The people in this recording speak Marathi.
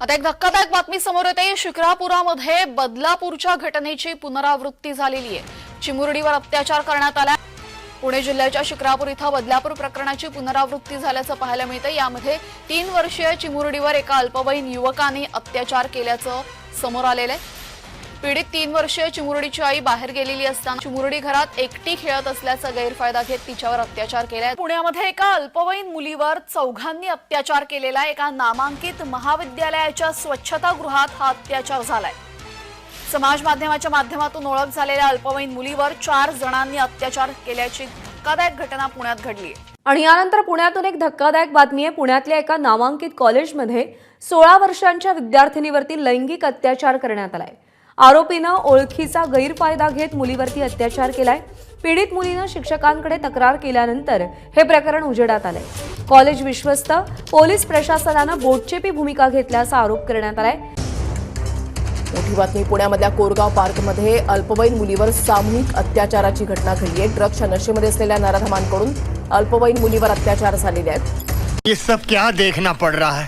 आता एक धक्कादायक बातमी समोर येते. शिक्रापुरामध्ये बदलापूरच्या घटनेची पुनरावृत्ती झालेली आहे. चिमुरडीवर अत्याचार करण्यात आला. पुणे जिल्ह्याच्या शिक्रापूर इथं बदलापूर प्रकरणाची पुनरावृत्ती झाल्याचं पाहायला मिळतं यामध्ये तीन वर्षीय चिमुरडीवर एका अल्पवयीन युवकाने अत्याचार केल्याचं समोर आलेलं आहे. पीडित तीन वर्षीय चिमुरडीची आई बाहेर गेलेली असताना चिमुरडी घरात एकटी खेळत असल्याचा गैरफायदा घेत तिच्यावर अत्याचार केलाय. पुण्यामध्ये एका अल्पवयीन मुलीवर चौघांनी अत्याचार केलेला एका नामांकित महाविद्यालयाच्या स्वच्छतागृहात हा अत्याचार झालाय. समाज माध्यमाच्या माध्यमातून ओळख झालेल्या अल्पवयीन मुलीवर चार जणांनी अत्याचार केल्याची धक्कादायक घटना पुण्यात घडली आणि यानंतर पुण्यातून एक धक्कादायक बातमी आहे. पुण्यातल्या एका नामांकित कॉलेजमध्ये सोळा वर्षांच्या विद्यार्थिनीवरती लैंगिक अत्याचार करण्यात आलाय. आरोपीनं ओळखीचा गैरफायदा घेत मुलीवरती अत्याचार केलाय. पीडित मुलीनं शिक्षकांकडे तक्रार केल्यानंतर हे प्रकरण उजेडात आलंय. कॉलेज विश्वस्त पोलीस प्रशासनानं बोटचेपी भूमिका घेतल्याचा आरोप करण्यात आलाय. मोठी बातमी पुण्यामधल्या कोरगाव पार्कमध्ये अल्पवयीन मुलीवर सामूहिक अत्याचाराची घटना घडली आहे. ड्रग्सच्या नशेमध्ये असलेल्या नराधमांकडून अल्पवयीन मुलीवर अत्याचार झालेले आहेत. ये सब क्या देखना पड़ रहा है?